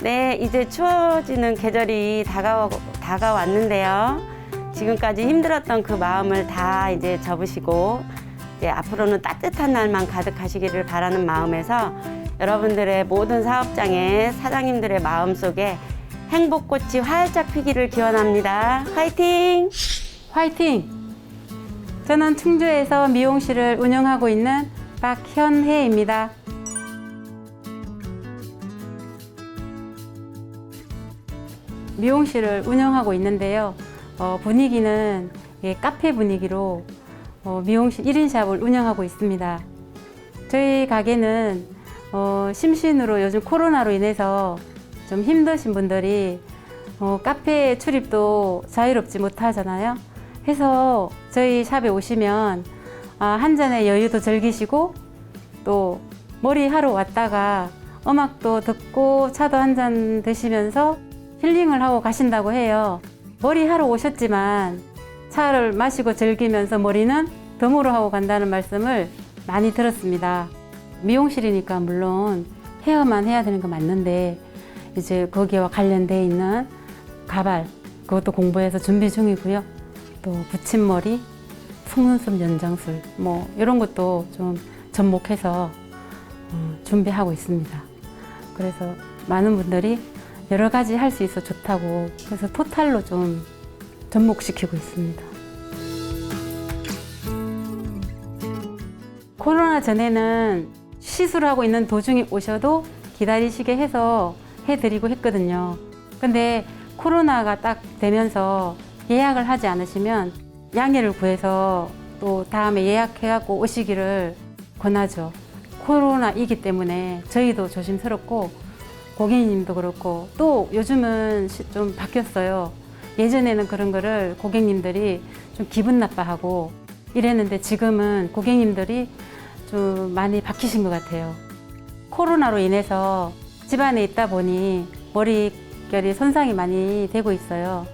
네, 이제 추워지는 계절이 다가와, 다가왔는데요. 지금까지 힘들었던 그 마음을 다 이제 접으시고, 이제 앞으로는 따뜻한 날만 가득하시기를 바라는 마음에서 여러분들의 모든 사업장의 사장님들의 마음 속에 행복꽃이 활짝 피기를 기원합니다. 화이팅! 화이팅! 저는 충주에서 미용실을 운영하고 있는 박현혜입니다. 미용실을 운영하고 있는데요. 어, 분위기는 예, 카페 분위기로 어, 미용실 1인 샵을 운영하고 있습니다. 저희 가게는 어, 심신으로 요즘 코로나로 인해서 좀 힘드신 분들이 어, 카페 출입도 자유롭지 못하잖아요. 해서 저희 샵에 오시면 아, 한 잔의 여유도 즐기시고 또 머리 하러 왔다가 음악도 듣고 차도 한 잔 드시면서 힐링을 하고 가신다고 해요. 머리 하러 오셨지만 차를 마시고 즐기면서 머리는 덤으로 하고 간다는 말씀을 많이 들었습니다. 미용실이니까 물론 헤어만 해야 되는 거 맞는데 이제 거기와 관련돼 있는 가발 그것도 공부해서 준비 중이고요. 또 붙임머리, 속눈썹 연장술 뭐 이런 것도 좀 접목해서 어, 준비하고 있습니다. 그래서 많은 분들이 여러 가지 할 수 있어 좋다고 그래서 토탈로 좀 접목시키고 있습니다. 코로나 전에는 시술하고 있는 도중에 오셔도 기다리시게 해서 해드리고 했거든요. 근데 코로나가 딱 되면서 예약을 하지 않으시면 양해를 구해서 또 다음에 예약해갖고 오시기를 권하죠. 코로나이기 때문에 저희도 조심스럽고 고객님도 그렇고 또 요즘은 시- 좀 바뀌었어요. 예전에는 그런 거를 고객님들이 좀 기분 나빠하고 이랬는데 지금은 고객님들이 좀 많이 바뀌신 것 같아요. 코로나로 인해서 집안에 있다 보니 머릿결이 손상이 많이 되고 있어요.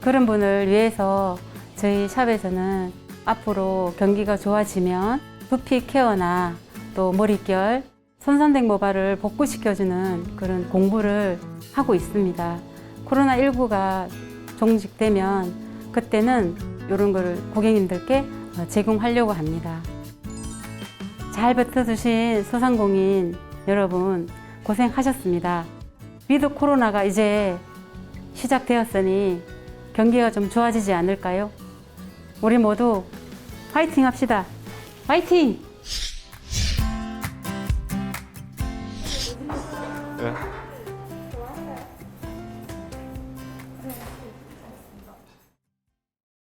그런 분을 위해서 저희 샵에서는 앞으로 경기가 좋아지면 두피 케어나 또 머릿결, 손상된 모발을 복구시켜주는 그런 공부를 하고 있습니다. 코로나19가 종식되면 그때는 이런 거를 고객님들께 어, 제공하려고 합니다. 잘 버텨주신 소상공인 여러분 고생하셨습니다. 위드 코로나가 이제 시작되었으니 경기가 좀 좋아지지 않을까요? 우리 모두 화이팅 합시다. 화이팅! 예.